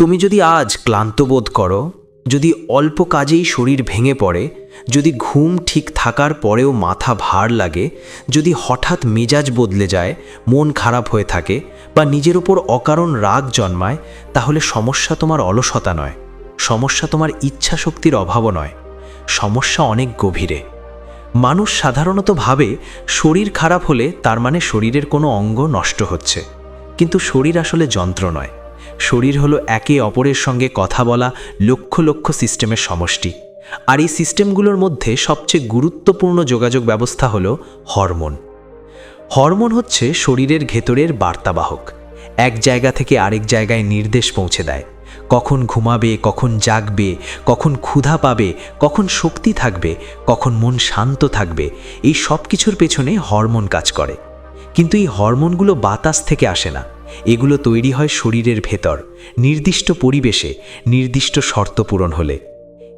তুমি যদি আজ ক্লান্ত বোধ করো, যদি অল্প কাজেই শরীর ভেঙে পড়ে, যদি ঘুম ঠিক থাকার পরেও মাথা ভার লাগে, যদি হঠাৎ মেজাজ বদলে যায়, মন খারাপ হয়ে থাকে বা নিজের ওপর অকারণ রাগ জন্মায়, তাহলে সমস্যা তোমার অলসতা নয়, সমস্যা তোমার ইচ্ছা শক্তির অভাবও নয়, সমস্যা অনেক গভীরে। মানুষ সাধারণত ভাবে শরীর খারাপ হলে তার মানে শরীরের কোনো অঙ্গ নষ্ট হচ্ছে, কিন্তু শরীর আসলে যন্ত্র নয়। শরীর হলো একে অপরের সঙ্গে কথা বলা লক্ষ লক্ষ সিস্টেমের সমষ্টি। আর এই সিস্টেমগুলোর মধ্যে সবচেয়ে গুরুত্বপূর্ণ যোগাযোগ ব্যবস্থা হলো হরমোন। হরমোন হচ্ছে শরীরের ভেতরের বার্তাবাহক। এক জায়গা থেকে আরেক জায়গায় নির্দেশ পৌঁছে দেয়। কখন ঘুমাবে, কখন জাগবে, কখন ক্ষুধা পাবে, কখন শক্তি থাকবে, কখন মন শান্ত থাকবে, এই সব কিছুর পেছনে হরমোন কাজ করে। কিন্তু এই হরমোনগুলো বাতাস থেকে আসে না। এগুলো তৈরি হয় শরীরের ভেতর, নির্দিষ্ট পরিবেশে, নির্দিষ্ট শর্ত পূরণ হলে।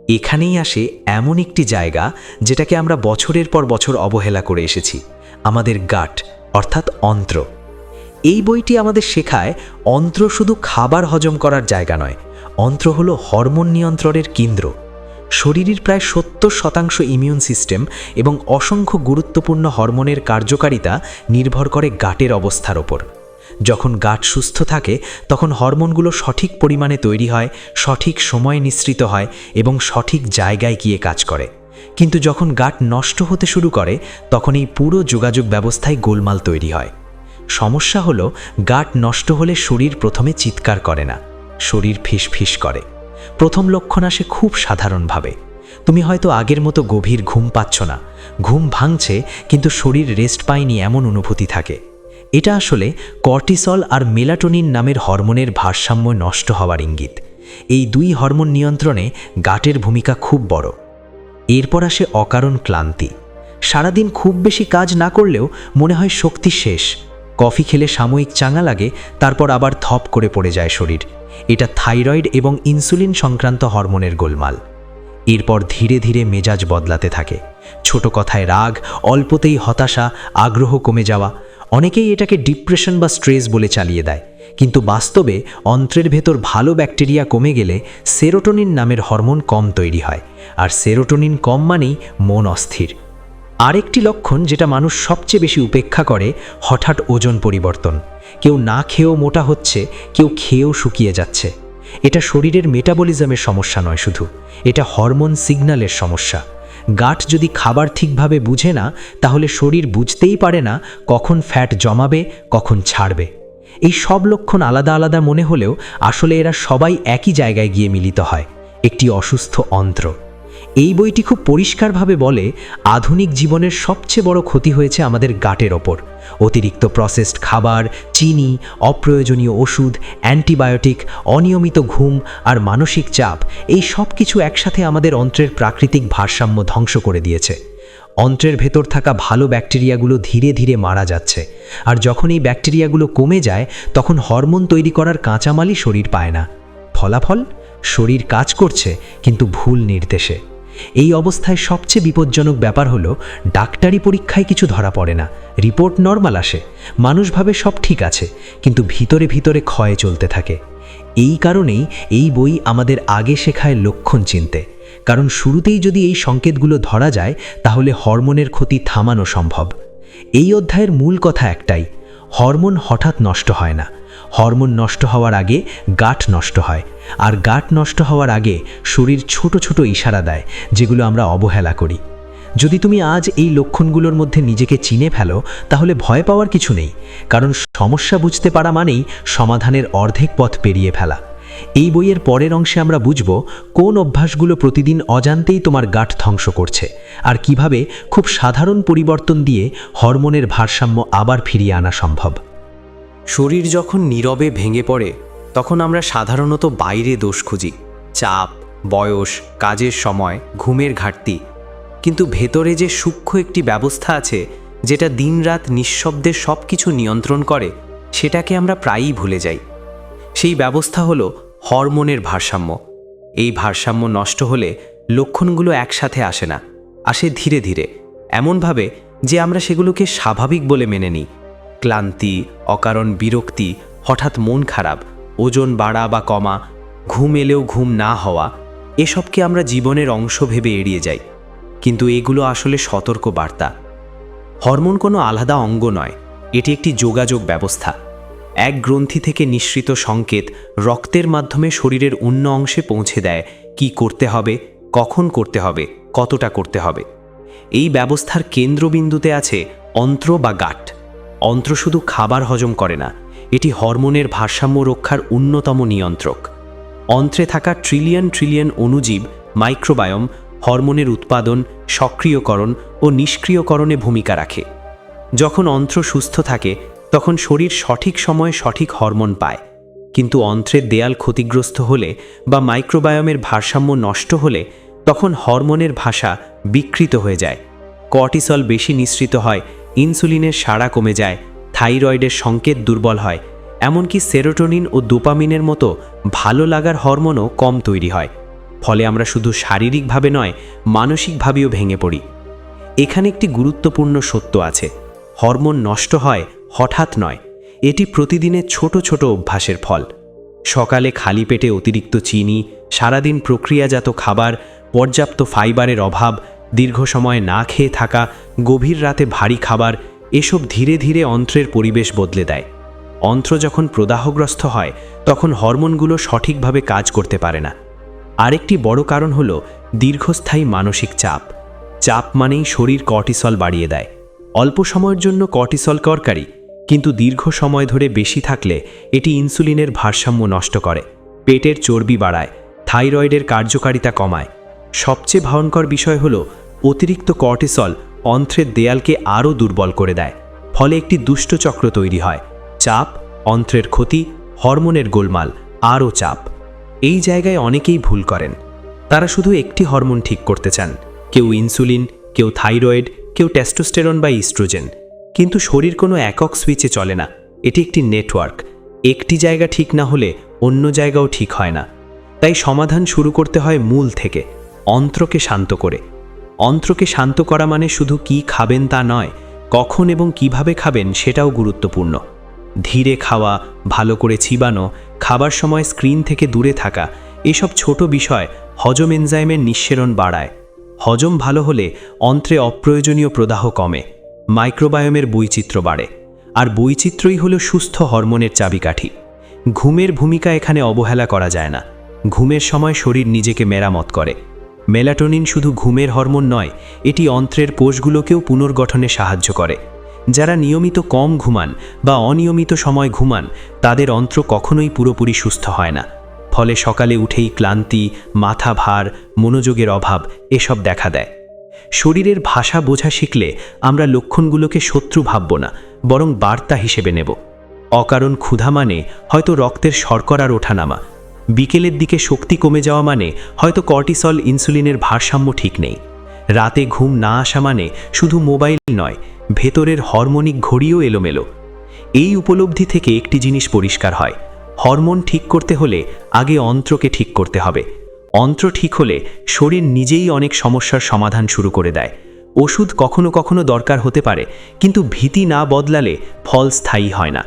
এখানেই আসে এমন একটি জায়গা যেটাকে আমরা বছরের পর বছর অবহেলা করে এসেছি, আমাদের গাট, অর্থাৎ অন্ত্র। এই বইটি আমাদের শেখায় অন্ত্র শুধু খাবার হজম করার জায়গা নয়, অন্ত্র হলো হরমোন নিয়ন্ত্রণের কেন্দ্র। শরীরের প্রায় সত্তর শতাংশ ইমিউন সিস্টেম এবং অসংখ্য গুরুত্বপূর্ণ হরমোনের কার্যকারিতা নির্ভর করে গাটের অবস্থার ওপর। যখন গাট সুস্থ থাকে, তখন হরমোনগুলো সঠিক পরিমাণে তৈরি হয়, সঠিক সময়ে নিঃসৃত হয় এবং সঠিক জায়গায় গিয়ে কাজ করে। কিন্তু যখন গাট নষ্ট হতে শুরু করে, তখন এই পুরো যোগাযোগ ব্যবস্থায় গোলমাল তৈরি হয়। সমস্যা হলো, গাট নষ্ট হলে শরীর প্রথমে চিৎকার করে না, শরীর ফিসফিস করে। প্রথম লক্ষণ আসে খুব সাধারণভাবে। তুমি হয়তো আগের মতো গভীর ঘুম পাচ্ছ না, ঘুম ভাঙছে, কিন্তু শরীর রেস্ট পায়নি এমন অনুভূতি থাকে। এটা আসলে কর্টিসল আর মেলাটোনিন নামের হরমোনের ভারসাম্য নষ্ট হওয়ার ইঙ্গিত। এই দুই হরমোন নিয়ন্ত্রণে গাটের ভূমিকা খুব বড়। এরপর আসে অকারণ ক্লান্তি। সারাদিন খুব বেশি কাজ না করলেও মনে হয় শক্তি শেষ। কফি খেলে সাময়িক চাঙা লাগে, তারপর আবার থপ করে পড়ে যায় শরীর। এটা থাইরয়েড এবং ইনসুলিন সংক্রান্ত হরমোনের গোলমাল। এরপর ধীরে ধীরে মেজাজ বদলাতে থাকে। ছোট কথায় রাগ, অল্পতেই হতাশা, আগ্রহ কমে যাওয়া অনেকেই এটাকে ডিপ্রেশন বা স্ট্রেস বলে চালিয়ে দেয়। কিন্তু বাস্তবে অন্ত্রের ভেতর ভালো ব্যাকটেরিয়া কমে গেলে সেরোটোনিন নামের হরমোন কম তৈরি হয়। আর সেরোটোনিন কম মানেই মন অস্থির। আরেকটি লক্ষণ যেটা মানুষ সবচেয়ে বেশি উপেক্ষা করে, হঠাৎ ওজন পরিবর্তন। কেউ না খেয়েও মোটা হচ্ছে, কেউ খেয়েও শুকিয়ে যাচ্ছে। এটা শরীরের মেটাবলিজমের সমস্যা নয় শুধু, এটা হরমোন সিগন্যালের সমস্যা। গাট যদি খাবার ঠিকভাবে বুঝে না, তাহলে শরীর বুঝতেই পারে না কখন ফ্যাট জমাবে, কখন ছাড়বে। এই সব লক্ষণ আলাদা আলাদা মনে হলেও আসলে এরা সবাই একই জায়গায় গিয়ে মিলিত হয়। একটি অসুস্থ অন্ত্র। এই বইটি খুব পরিষ্কারভাবে বলে, আধুনিক জীবনের সবচেয়ে বড় ক্ষতি হয়েছে আমাদের গাটের ওপর। অতিরিক্ত প্রসেসড খাবার, চিনি, অপ্রয়োজনীয় ওষুধ, অ্যান্টিবায়োটিক, অনিয়মিত ঘুম আর মানসিক চাপ, এই সব কিছু একসাথে আমাদের অন্ত্রের প্রাকৃতিক ভারসাম্য ধ্বংস করে দিয়েছে। অন্ত্রের ভেতর থাকা ভালো ব্যাকটেরিয়াগুলো ধীরে ধীরে মারা যাচ্ছে। আর যখন এই ব্যাকটেরিয়াগুলো কমে যায়, তখন হরমোন তৈরি করার কাঁচামালই শরীর পায় না। ফলাফল? শরীর কাজ করছে, কিন্তু ভুল নির্দেশে। এই অবস্থায় সবচেয়ে বিপজ্জনক ব্যাপার হলো, ডাক্তারি পরীক্ষায় কিছু ধরা পড়ে না। রিপোর্ট নর্মাল আসে, মানুষ ভাবে সব ঠিক আছে, কিন্তু ভিতরে ভিতরে ক্ষয়ে চলতে থাকে। এই কারণেই এই বই আমাদের আগে শেখায় লক্ষণ চিনতে। কারণ শুরুতেই যদি এই সংকেতগুলো ধরা যায়, তাহলে হরমোনের ক্ষতি থামানো সম্ভব। এই অধ্যায়ের মূল কথা একটাই, হরমোন হঠাৎ নষ্ট হয় না। হরমোন নষ্ট হওয়ার আগে গাঁট নষ্ট হয়। আর গাঁট নষ্ট হওয়ার আগে শরীর ছোট ছোট ইশারা দেয়, যেগুলো আমরা অবহেলা করি। যদি তুমি আজ এই লক্ষণগুলোর মধ্যে নিজেকে চিনে ফেলো, তাহলে ভয় পাওয়ার কিছু নেই, কারণ সমস্যা বুঝতে পারা মানেই সমাধানের অর্ধেক পথ পেরিয়ে ফেলা। এই বইয়ের পরের অংশে আমরা বুঝব কোন অভ্যাসগুলো প্রতিদিন অজান্তেই তোমার গাঁট ধ্বংস করছে, আর কীভাবে খুব সাধারণ পরিবর্তন দিয়ে হরমোনের ভারসাম্য আবার ফিরিয়ে আনা সম্ভব। শরীর যখন নীরবে ভেঙে পড়ে, তখন আমরা সাধারণত বাইরে দোষ খুঁজি। চাপ, বয়স, কাজের সময়, ঘুমের ঘাটতি। কিন্তু ভেতরে যে সূক্ষ্ম একটি ব্যবস্থা আছে, যেটা দিনরাত নিঃশব্দে সব কিছু নিয়ন্ত্রণ করে, সেটাকে আমরা প্রায়ই ভুলে যাই। সেই ব্যবস্থা হলো হরমোনের ভারসাম্য। এই ভারসাম্য নষ্ট হলে লক্ষণগুলো একসাথে আসে না, আসে ধীরে ধীরে। এমনভাবে যে আমরা সেগুলোকে স্বাভাবিক বলে মেনে নিই। ক্লান্তি, অকারণ বিরক্তি, হঠাৎ মন খারাপ, ওজন বাড়া বা কমা, ঘুম এলেও ঘুম না হওয়া এসবকে আমরা জীবনের অংশ ভেবে এড়িয়ে যাই? কিন্তু এগুলো আসলে সতর্ক বার্তা। হরমোন কোনো আলাদা অঙ্গ নয়, এটি একটি যোগাযোগ ব্যবস্থা। এক গ্রন্থি থেকে নিঃসৃত সংকেত রক্তের মাধ্যমে শরীরের অন্য অংশে পৌঁছে দেয় কি করতে হবে, কখন করতে হবে, কতটা করতে হবে। এই ব্যবস্থার কেন্দ্রবিন্দুতে আছে অন্ত্র বা গাট। অন্ত্র শুধু খাবার হজম করে না, এটি হরমোনের ভারসাম্য রক্ষার অন্যতম নিয়ন্ত্রক। অন্ত্রে থাকা ট্রিলিয়ন ট্রিলিয়ন অণুজীব মাইক্রোবায়োম হরমোনের উৎপাদন, সক্রিয়করণ ও নিষ্ক্রিয়করণে ভূমিকা রাখে। যখন অন্ত্র সুস্থ থাকে, তখন শরীর সঠিক সময়ে সঠিক হরমোন পায়। কিন্তু অন্ত্রের দেয়াল ক্ষতিগ্রস্ত হলে বা মাইক্রোবায়োমের ভারসাম্য নষ্ট হলে, তখন হরমোনের ভাষা বিকৃত হয়ে যায়। কর্টিসল বেশি নিঃসৃত হয় ইনসুলিনের সাড়া কমে যায়, থাইরয়েডের সংকেত দুর্বল হয়, এমনকি সেরোটোনিন ও ডোপামিনের মতো ভালো লাগার হরমোনও কম তৈরি হয়। ফলে আমরা শুধু শারীরিকভাবে নয়, মানসিকভাবেও ভেঙে পড়ি। এখানে একটি গুরুত্বপূর্ণ সত্য আছে, হরমোন নষ্ট হয়, হঠাৎ নয়। এটি প্রতিদিনের ছোট ছোট অভ্যাসের ফল। সকালে খালি পেটে অতিরিক্ত চিনি, সারাদিন প্রক্রিয়াজাত খাবার, পর্যাপ্ত ফাইবারের অভাব দীর্ঘ সময় না খেয়ে থাকা গভীর রাতে ভারী খাবার এসব ধীরে ধীরে অন্ত্রের পরিবেশ বদলে দেয়। অন্ত্র যখন প্রদাহগ্রস্ত হয়, তখন হরমোনগুলো সঠিকভাবে কাজ করতে পারে না। আরেকটি বড় কারণ হল দীর্ঘস্থায়ী মানসিক চাপ। চাপ মানেই শরীর কর্টিসল বাড়িয়ে দেয়। অল্প সময়ের জন্য কর্টিসল করকারী কিন্তু দীর্ঘ সময় ধরে বেশি থাকলে এটি ইনসুলিনের ভারসাম্য নষ্ট করে, পেটের চর্বি বাড়ায়, থাইরয়েডের কার্যকারিতা কমায়। সবচেয়ে ভয়ঙ্কর বিষয় হল অতিরিক্ত কর্টিসল অন্ত্রের দেয়ালকে আরও দুর্বল করে দেয়, ফলে একটি দুষ্ট চক্র তৈরি হয়। চাপ, অন্ত্রের ক্ষতি, হরমোনের গোলমাল, আরও চাপ। এই জায়গায় অনেকেই ভুল করেন। তারা শুধু একটি হরমোন ঠিক করতে চান। কেউ ইনসুলিন, কেউ থাইরয়েড, কেউ টেস্টোস্টেরন বা ইস্ট্রোজেন। কিন্তু শরীর কোনো একক সুইচে চলে না। এটি একটি নেটওয়ার্ক। একটি জায়গা ঠিক না হলে অন্য জায়গাও ঠিক হয় না। তাই সমাধান শুরু করতে হয় মূল থেকে, অন্ত্রকে শান্ত করে। অন্ত্রকে শান্ত করা মানে শুধু কি খাবেন তা নয়, কখন এবং কীভাবে খাবেন সেটাও গুরুত্বপূর্ণ। ধীরে খাওয়া, ভালো করে চিবানো খাবার সময় স্ক্রিন থেকে দূরে থাকা, এসব ছোট বিষয় হজম এনজাইমের নিঃসরণ বাড়ায়। হজম ভালো হলে অন্ত্রে অপ্রয়োজনীয় প্রদাহ কমে, মাইক্রোবায়োমের বৈচিত্র্য বাড়ে, আর বৈচিত্র্যই হলো সুস্থ হরমোনের চাবিকাঠি। ঘুমের ভূমিকা এখানে অবহেলা করা যায় না। ঘুমের সময় শরীর নিজেকে মেরামত করে। মেলাটোনিন শুধু ঘুমের হরমোন নয়, এটি অন্ত্রের কোষগুলোকেও পুনর্গঠনে সাহায্য করে। যারা নিয়মিত কম ঘুমান বা অনিয়মিত সময় ঘুমান, তাদের অন্ত্র কখনোই পুরোপুরি সুস্থ হয় না। ফলে সকালে উঠেই ক্লান্তি, মাথা ভার, মনোযোগের অভাব এসব দেখা দেয়। শরীরের ভাষা বোঝা শিখলে আমরা লক্ষণগুলোকে শত্রু ভাবব না, বরং বার্তা হিসেবে নেব। অকারণ ক্ষুধা মানে হয়তো রক্তের শর্করার ওঠানামা। বিকেলের দিকে শক্তি কমে যাওয়া মানে হয়তো কর্টিসল ইনসুলিনের ভারসাম্য ঠিক নেই। রাতে ঘুম না আসা মানে শুধু মোবাইল নয়, ভেতরের হরমোনিক ঘড়িও এলোমেলো। এই উপলব্ধি থেকে একটি জিনিস পরিষ্কার হয়, হরমোন ঠিক করতে হলে আগে অন্ত্রকে ঠিক করতে হবে। অন্ত্র ঠিক হলে শরীর নিজেই অনেক সমস্যার সমাধান শুরু করে দেয়। ওষুধ কখনো কখনো দরকার হতে পারে, কিন্তু ভীতি না বদলালে ফল স্থায়ী হয় না।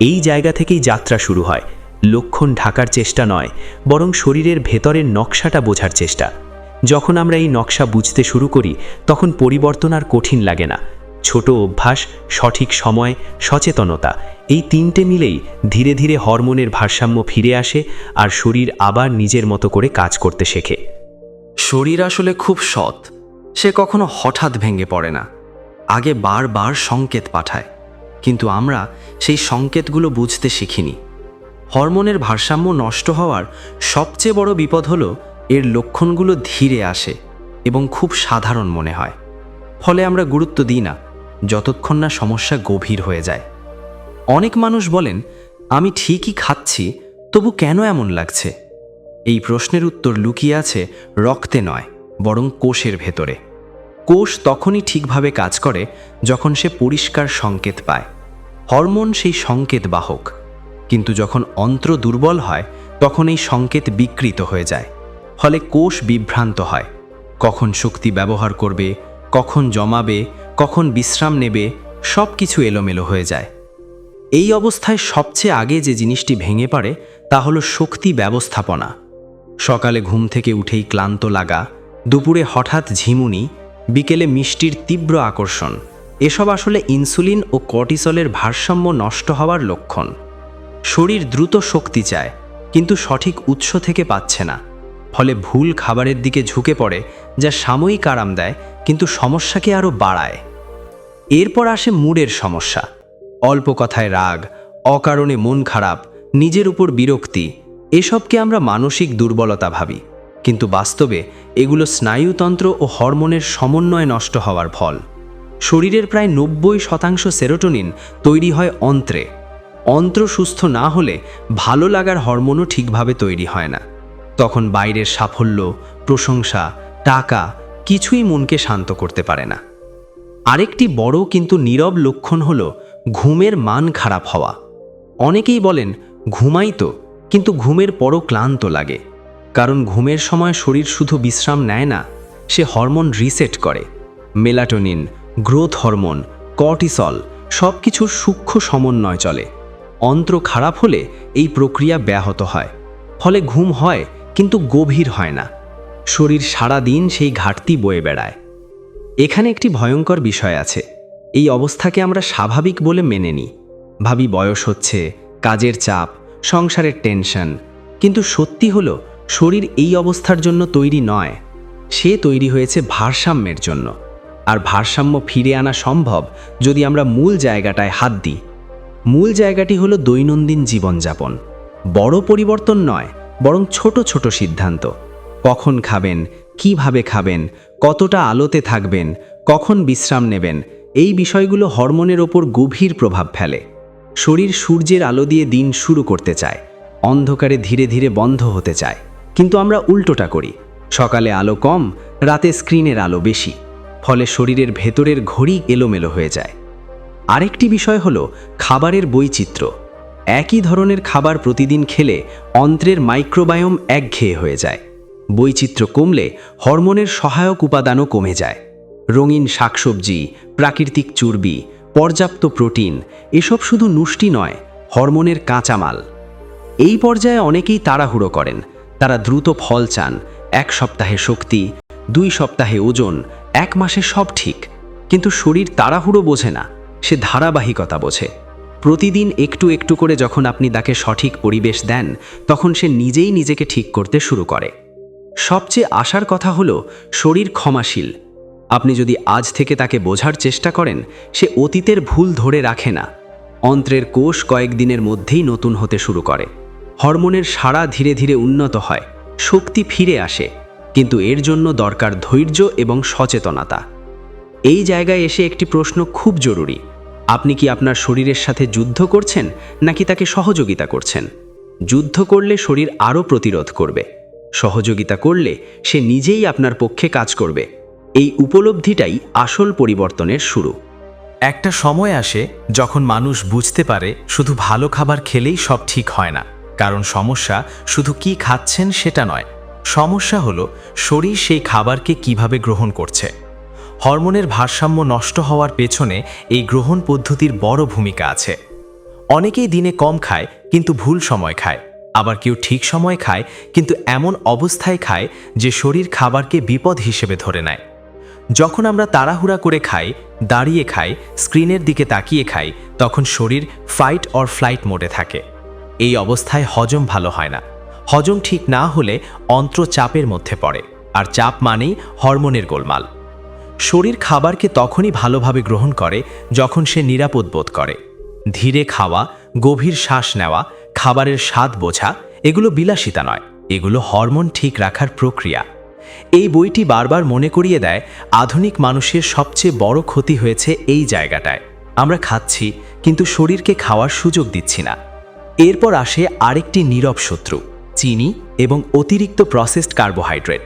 এই জায়গা থেকেই যাত্রা শুরু হয়। লক্ষণ ঢাকার চেষ্টা নয়, বরং শরীরের ভেতরের নকশাটা বোঝার চেষ্টা। যখন আমরা এই নকশা বুঝতে শুরু করি, তখন পরিবর্তন আর কঠিন লাগে না। ছোট অভ্যাস, সঠিক সময়, সচেতনতা, এই তিনটে মিলেই ধীরে ধীরে হরমোনের ভারসাম্য ফিরে আসে আর শরীর আবার নিজের মতো করে কাজ করতে শেখে। শরীর আসলে খুব সৎ, সে কখনো হঠাৎ ভেঙে পড়ে না। আগে বারবার সংকেত পাঠায়, কিন্তু আমরা সেই সংকেতগুলো বুঝতে শিখিনি। হরমোনের ভারসাম্য নষ্ট হওয়ার সবচেয়ে বড় বিপদ হলো এর লক্ষণগুলো ধীরে আসে এবং খুব সাধারণ মনে হয়। ফলে আমরা গুরুত্ব দিই না, যতক্ষণ না সমস্যা গভীর হয়ে যায়। অনেক মানুষ বলেন, আমি ঠিকই খাচ্ছি, তবু কেন এমন লাগছে? এই প্রশ্নের উত্তর লুকিয়ে আছে রক্তে নয়, বরং কোষের ভেতরে। কোষ তখনই ঠিকভাবে কাজ করে যখন সে পরিষ্কার সংকেত পায়। হরমোন সেই সংকেত বাহক। কিন্তু যখন অন্ত্র দুর্বল হয়, তখন এই সংকেত বিকৃত হয়ে যায়। ফলে কোষ বিভ্রান্ত হয়। কখন শক্তি ব্যবহার করবে, কখন জমাবে, কখন বিশ্রাম নেবে সব কিছু এলোমেলো হয়ে যায়। এই অবস্থায় সবচেয়ে আগে যে জিনিসটি ভেঙে পড়ে, তা হলো শক্তি ব্যবস্থাপনা। সকালে ঘুম থেকে উঠেই ক্লান্ত লাগা, দুপুরে হঠাৎ ঝিমুনি, বিকেলে মিষ্টির তীব্র আকর্ষণ। এসব আসলে ইনসুলিন ও কর্টিসলের ভারসাম্য নষ্ট হওয়ার লক্ষণ। শরীর দ্রুত শক্তি চায়, কিন্তু সঠিক উৎস থেকে পাচ্ছে না। ফলে ভুল খাবারের দিকে ঝুঁকে পড়ে, যা সাময়িক আরাম দেয়, কিন্তু সমস্যাকে আরও বাড়ায়। এরপর আসে মুডের সমস্যা। অল্প কথায় রাগ, অকারণে মন খারাপ, নিজের উপর বিরক্তি, এসবকে আমরা মানসিক দুর্বলতা ভাবি। কিন্তু বাস্তবে, এগুলো স্নায়ুতন্ত্র ও হরমোনের সমন্বয় নষ্ট হওয়ার ফল। শরীরের প্রায় নব্বই শতাংশ সেরোটোনিন তৈরি হয় অন্ত্রে। অন্ত্র সুস্থ না হলে ভালো লাগার হরমোনও ঠিকভাবে তৈরি হয় না। তখন বাইরের সাফল্য, প্রশংসা, টাকা কিছুই মনকে শান্ত করতে পারে না। আরেকটি বড় কিন্তু নীরব লক্ষণ হল ঘুমের মান খারাপ হওয়া। অনেকেই বলেন, ঘুমাই তো, কিন্তু ঘুমের পরও ক্লান্ত লাগে। কারণ ঘুমের সময় শরীর শুধু বিশ্রাম নেয় না, সে হরমোন রিসেট করে। মেলাটোনিন, গ্রোথ হরমোন, কর্টিসল সব কিছুর সূক্ষ্ম সমন্বয় চলে। অন্ত্র খারাপ হলে এই প্রক্রিয়া ব্যাহত হয়। ফলে ঘুম হয়, কিন্তু গভীর হয় না। শরীর সারা দিন সেই ঘাটতি বয়ে বেড়ায়। এখানে একটি ভয়ঙ্কর বিষয় আছে। এই অবস্থাকে আমরা স্বাভাবিক বলে মেনে নিই। ভাবি বয়স হচ্ছে, কাজের চাপ, সংসারের টেনশন। কিন্তু সত্যি হলো, শরীর এই অবস্থার জন্য তৈরি নয়। সে তৈরি হয়েছে ভারসাম্যের জন্য। আর ভারসাম্য ফিরে আনা সম্ভব যদি আমরা মূল জায়গাটায় হাত দিই। মূল জায়গাটি হলো দৈনন্দিন জীবনযাপন। বড় পরিবর্তন নয়, বরং ছোট ছোট সিদ্ধান্ত। কখন খাবেন, কীভাবে খাবেন, কতটা আলোতে থাকবেন, কখন বিশ্রাম নেবেন, এই বিষয়গুলো হরমোনের ওপর গভীর প্রভাব ফেলে। শরীর সূর্যের আলো দিয়ে দিন শুরু করতে চায়, অন্ধকারে ধীরে ধীরে বন্ধ হতে চায়। কিন্তু আমরা উল্টোটা করি, সকালে আলো কম, রাতে স্ক্রিনের আলো বেশি, ফলে শরীরের ভেতরের ঘড়ি এলোমেলো হয়ে যায়। আরেকটি বিষয় হলো খাবারের বৈচিত্র্য। একই ধরনের খাবার প্রতিদিন খেলে অন্ত্রের মাইক্রোবায়োম একঘেয়ে হয়ে যায়। বৈচিত্র্য কমলে হরমোনের সহায়ক উপাদানও কমে যায়। রঙিন শাকসবজি, প্রাকৃতিক চর্বি, পর্যাপ্ত প্রোটিন, এসব শুধু নুষ্টি নয়, হরমোনের কাঁচামাল। এই পর্যায়ে অনেকেই তাড়াহুড়ো করেন। তারা দ্রুত ফল চান, এক সপ্তাহে শক্তি, দুই সপ্তাহে ওজন, এক মাসে সব ঠিক। কিন্তু শরীর তাড়াহুড়ো বোঝে না। সে ধারাবাহিকতা বোঝে। প্রতিদিন একটু একটু করে যখন আপনি তাকে সঠিক পরিবেশ দেন, তখন সে নিজেই নিজেকে ঠিক করতে শুরু করে। সবচেয়ে আশার কথা হলো, শরীর ক্ষমাশীল। আপনি যদি আজ থেকে তাকে বোঝার চেষ্টা করেন, সে অতীতের ভুল ধরে রাখে না। অন্ত্রের কোষ কয়েকদিনের মধ্যেই নতুন হতে শুরু করে। হরমোনের সারা ধীরে ধীরে উন্নত হয়, শক্তি ফিরে আসে। কিন্তু এর জন্য দরকার ধৈর্য এবং সচেতনতা। এই জায়গায় এসে একটি প্রশ্ন খুব জরুরি। আপনি কি আপনার শরীরের সাথে যুদ্ধ করছেন, নাকি তাকে সহযোগিতা করছেন? যুদ্ধ করলে শরীর আরও প্রতিরোধ করবে। সহযোগিতা করলে সে নিজেই আপনার পক্ষে কাজ করবে। এই উপলব্ধিটাই আসল পরিবর্তনের শুরু। একটা সময় আসে যখন মানুষ বুঝতে পারে শুধু ভালো খাবার খেলেই সব ঠিক হয় না, কারণ সমস্যা শুধু কি খাচ্ছেন সেটা নয়। সমস্যা হলো, শরীর সেই খাবারকে কীভাবে গ্রহণ করছে। হরমোনের ভারসাম্য নষ্ট হওয়ার পেছনে এই গ্রহণ পদ্ধতির বড় ভূমিকা আছে। অনেকেই দিনে কম খায়, কিন্তু ভুল সময় খায়। আবার কেউ ঠিক সময় খায়, কিন্তু এমন অবস্থায় খায় যে শরীর খাবারকে বিপদ হিসেবে ধরে নেয়। যখন আমরা তাড়াহুড়া করে খাই, দাঁড়িয়ে খাই, স্ক্রিনের দিকে তাকিয়ে খাই, তখন শরীর ফাইট অর ফ্লাইট মোডে থাকে। এই অবস্থায় হজম ভালো হয় না। হজম ঠিক না হলে অন্ত্র চাপের মধ্যে পড়ে। আর চাপ মানেই হরমোনের গোলমাল। শরীর খাবারকে তখনই ভালোভাবে গ্রহণ করে যখন সে নিরাপদ বোধ করে। ধীরে খাওয়া, গভীর শ্বাস নেওয়া, খাবারের স্বাদ বোঝা, এগুলো বিলাসিতা নয়, এগুলো হরমোন ঠিক রাখার প্রক্রিয়া। এই বইটি বারবার মনে করিয়ে দেয়, আধুনিক মানুষের সবচেয়ে বড় ক্ষতি হয়েছে এই জায়গাটায়। আমরা খাচ্ছি, কিন্তু শরীরকে খাওয়ার সুযোগ দিচ্ছি না। এরপর আসে আরেকটি নীরব শত্রু, চিনি এবং অতিরিক্ত প্রসেসড কার্বোহাইড্রেট।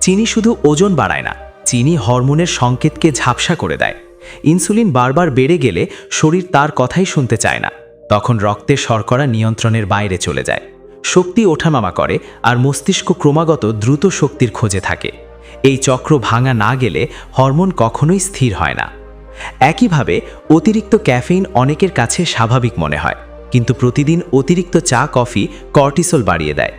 চিনি শুধু ওজন বাড়ায় না চিনি হরমোনের সংকেতকে ঝাপসা করে দেয়। ইনসুলিন বারবার বেড়ে গেলে শরীর তার কথাই শুনতে চায় না। তখন রক্তের শর্করা নিয়ন্ত্রণের বাইরে চলে যায়। শক্তি ওঠানামা করে আর মস্তিষ্ক ক্রমাগত দ্রুত শক্তির খোঁজে থাকে। এই চক্র ভাঙা না গেলে হরমোন কখনোই স্থির হয় না। একইভাবে অতিরিক্ত ক্যাফেইন অনেকের কাছে স্বাভাবিক মনে হয়, কিন্তু প্রতিদিন অতিরিক্ত চা, কফি, কর্টিসল বাড়িয়ে দেয়।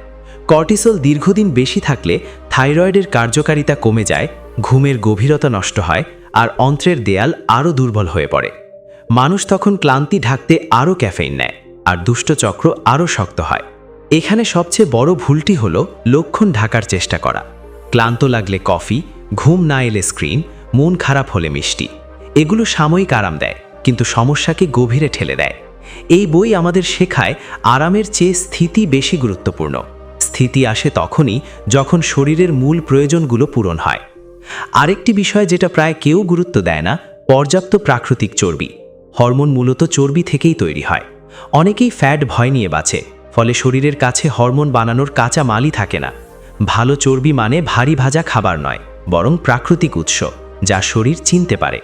কর্টিসল দীর্ঘদিন বেশি থাকলে থাইরয়েডের কার্যকারিতা কমে যায় ঘুমের গভীরতা নষ্ট হয় আর অন্ত্রের দেয়াল আরও দুর্বল হয়ে পড়ে। মানুষ তখন ক্লান্তি ঢাকতে আরও ক্যাফেইন নেয় আর দুষ্টচক্র আরও শক্ত হয়। এখানে সবচেয়ে বড় ভুলটি হল লক্ষণ ঢাকার চেষ্টা করা। ক্লান্ত লাগলে কফি, ঘুম না এলে স্ক্রিন, মন খারাপ হলে মিষ্টি। এগুলো সাময়িক আরাম দেয়, কিন্তু সমস্যাকে গভীরে ঠেলে দেয়। এই বই আমাদের শেখায় আরামের চেয়ে স্থিতি বেশি গুরুত্বপূর্ণ। স্থিতি আসে তখনই যখন শরীরের মূল প্রয়োজনগুলো পূরণ হয়। আরেকটি বিষয় যেটা প্রায় কেউ গুরুত্ব দেয় না, পর্যাপ্ত প্রাকৃতিক চর্বি। হরমোন মূলত চর্বি থেকেই তৈরি হয়। অনেকেই ফ্যাট ভয় নিয়ে বাঁচে, ফলে শরীরের কাছে হরমোন বানানোর কাঁচা মালই থাকে না। ভালো চর্বি মানে ভারী ভাজা খাবার নয়, বরং প্রাকৃতিক উৎস, যা শরীর চিনতে পারে।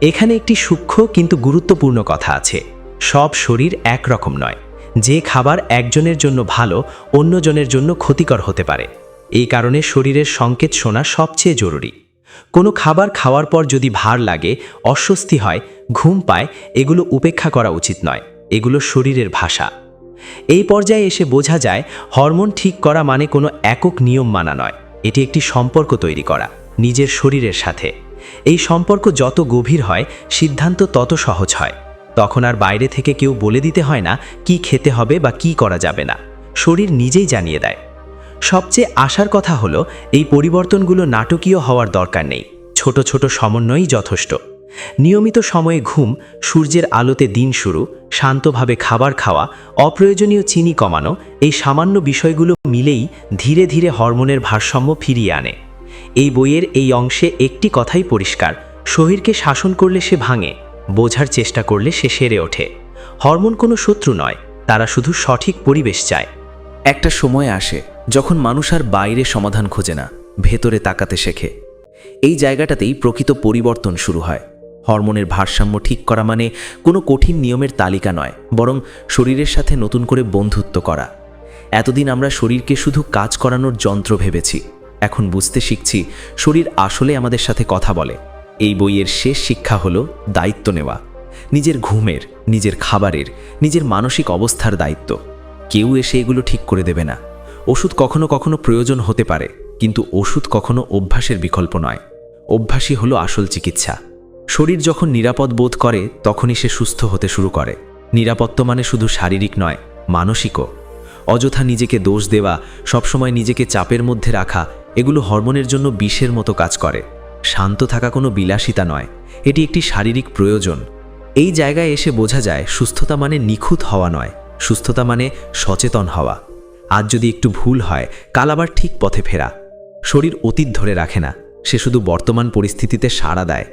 এখানে একটি সূক্ষ্ম কিন্তু গুরুত্বপূর্ণ কথা আছে। সব শরীর একরকম নয়। যে খাবার একজনের জন্য ভালো, অন্যজনের জন্য ক্ষতিকর হতে পারে। এই কারণে শরীরের সংকেত শোনা সবচেয়ে জরুরি। কোনো খাবার খাওয়ার পর যদি ভার লাগে, অস্বস্তি হয়, ঘুম পায়, এগুলো উপেক্ষা করা উচিত নয়। এগুলো শরীরের ভাষা। এই পর্যায়ে এসে বোঝা যায়, হরমোন ঠিক করা মানে কোনো একক নিয়ম মানা নয়। এটি একটি সম্পর্ক তৈরি করা, নিজের শরীরের সাথে। এই সম্পর্ক যত গভীর হয়, সিদ্ধান্ত তত সহজ হয়। তখন আর বাইরে থেকে কেউ বলে দিতে হয় না, কি খেতে হবে বা কি করা যাবে না। শরীর নিজেই জানিয়ে দেয়। সবচেয়ে আশার কথা হলো, এই পরিবর্তনগুলো নাটকীয় হওয়ার দরকার নেই। ছোট ছোট সমন্বয়ই যথেষ্ট। নিয়মিত সময়ে ঘুম, সূর্যের আলোতে দিন শুরু, শান্তভাবে খাবার খাওয়া, অপ্রয়োজনীয় চিনি কমানো, এই সামান্য বিষয়গুলো মিলেই ধীরে ধীরে হরমোনের ভারসাম্য ফিরিয়ে আনে। এই বইয়ের এই অংশে একটি কথাই পরিষ্কার শরীরকে শাসন করলে সে ভাঙে, বোঝার চেষ্টা করলে সে সেরে ওঠে। হরমোন কোনো শত্রু নয়, তারা শুধু সঠিক পরিবেশ চায়। একটা সময় আসে যখন মানুষ আর বাইরে সমাধান খোঁজে না, ভেতরে তাকাতে শেখে। এই জায়গাটাতেই প্রকৃত পরিবর্তন শুরু হয়। হরমোনের ভারসাম্য ঠিক করা মানে কোনো কঠিন নিয়মের তালিকা নয়, বরং শরীরের সাথে নতুন করে বন্ধুত্ব করা। এতদিন আমরা শরীরকে শুধু কাজ করানোর যন্ত্র ভেবেছি, এখন বুঝতে শিখছি শরীর আসলে আমাদের সাথে কথা বলে। এই বইয়ের শেষ শিক্ষা হলো দায়িত্ব নেওয়া, নিজের ঘুমের, নিজের খাবারের, নিজের মানসিক অবস্থার দায়িত্ব। কেউ এসে এগুলো ঠিক করে দেবে না। ওষুধ কখনো কখনো প্রয়োজন হতে পারে, কিন্তু ওষুধ কখনো অভ্যাসের বিকল্প নয়। অভ্যাসই হলো আসল চিকিৎসা। শরীর যখন নিরাপদ বোধ করে, তখনই সে সুস্থ হতে শুরু করে। নিরাপত্ত মানে শুধু শারীরিক নয়, মানসিকও। অযথা নিজেকে দোষ দেওয়া, সবসময় নিজেকে চাপের মধ্যে রাখা, এগুলো হরমোনের জন্য বিষের মতো কাজ করে। শান্ত থাকা কোনো বিলাসিতা নয়, এটি একটি শারীরিক প্রয়োজন। এই জায়গায় এসে বোঝা যায়, সুস্থতা মানে নিখুঁত হওয়া নয়। সুস্থতা মানে সচেতন হওয়া। আজ যদি একটু ভুল হয়, কাল আবার ঠিক পথে ফেরা। শরীর অতীত ধরে রাখে না, সে শুধু বর্তমান পরিস্থিতিতে সাড়া দেয়।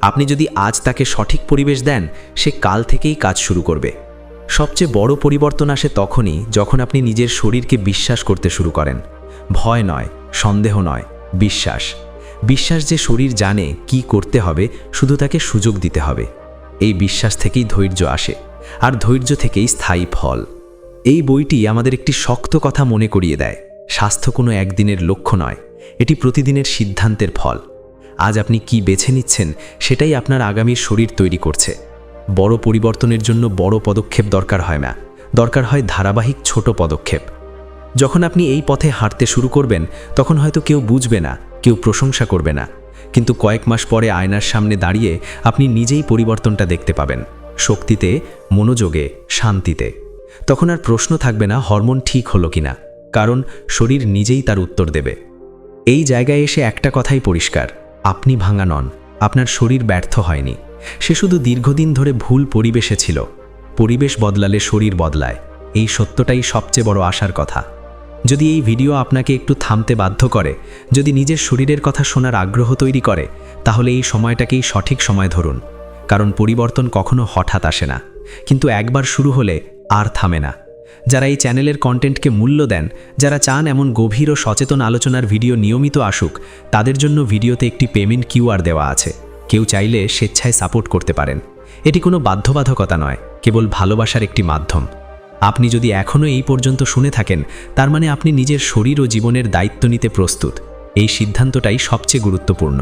আপনি যদি আজ তাকে সঠিক পরিবেশ দেন, সে কাল থেকেই কাজ শুরু করবে। সবচেয়ে বড় পরিবর্তন আসে তখনই যখন আপনি নিজের শরীরকে বিশ্বাস করতে শুরু করেন। ভয় নয়, সন্দেহ নয়, বিশ্বাস। বিশ্বাস যে শরীর জানে কি করতে হবে, শুধু তাকে সুযোগ দিতে হবে। এই বিশ্বাস থেকেই ধৈর্য আসে। আর ধৈর্য থেকেই স্থায়ী ফল। এই বইটি আমাদের একটি শক্ত কথা মনে করিয়ে দেয়। স্বাস্থ্য কোনো একদিনের লক্ষ্য নয়, এটি প্রতিদিনের সিদ্ধান্তের ফল। আজ আপনি কি বেছে নিচ্ছেন সেটাই আপনার আগামীর শরীর তৈরি করছে। বড় পরিবর্তনের জন্য বড় পদক্ষেপ দরকার হয় না, দরকার হয় ধারাবাহিক ছোট পদক্ষেপ। যখন আপনি এই পথে হাঁটতে শুরু করবেন, তখন হয়তো কেউ বুঝবে না, কেউ প্রশংসা করবে না। কিন্তু কয়েক মাস পরে আয়নার সামনে দাঁড়িয়ে আপনি নিজেই পরিবর্তনটা দেখতে পাবেন। শক্তিতে, মনোযোগে, শান্তিতে। তখন আর প্রশ্ন থাকবে না হরমোন ঠিক হলো কিনা, কারণ শরীর নিজেই তার উত্তর দেবে। এই জায়গায় এসে একটা কথাই পরিষ্কার, আপনি ভাঙা নন, আপনার শরীর ব্যর্থ হয়নি। সে শুধু দীর্ঘদিন ধরে ভুল পরিবেশে ছিল, পরিবেশ বদলালে শরীর বদলায়, এই সত্যটাই সবচেয়ে বড় আশার কথা। যদি এই ভিডিও আপনাকে একটু থামতে বাধ্য করে, যদি নিজের শরীরের কথা শোনার আগ্রহ তৈরি করে, তাহলে এই সময়টাকেই সঠিক সময় ধরুন। কারণ পরিবর্তন কখনো হঠাৎ আসে না। কিন্তু একবার শুরু হলে আর থামে না। যারা এই চ্যানেলের কন্টেন্টকে মূল্য দেন, যারা চান এমন গভীর ও সচেতন আলোচনার ভিডিও নিয়মিত আসুক, তাদের জন্য ভিডিওতে একটি পেমেন্ট কিউআর দেওয়া আছে। কেউ চাইলে স্বেচ্ছায় সাপোর্ট করতে পারেন। এটি কোনো বাধ্যবাধকতা নয়, কেবল ভালোবাসার একটি মাধ্যম। আপনি যদি এখনও এই পর্যন্ত শুনে থাকেন, তার মানে আপনি নিজের শরীর ও জীবনের দায়িত্ব নিতে প্রস্তুত। এই সিদ্ধান্তটাই সবচেয়ে গুরুত্বপূর্ণ।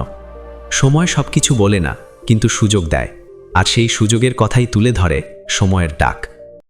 সময় সব কিছু বলে না, কিন্তু সুযোগ দেয়। আর সেই সুযোগের কথাই তুলে ধরে সময়ের ডাক।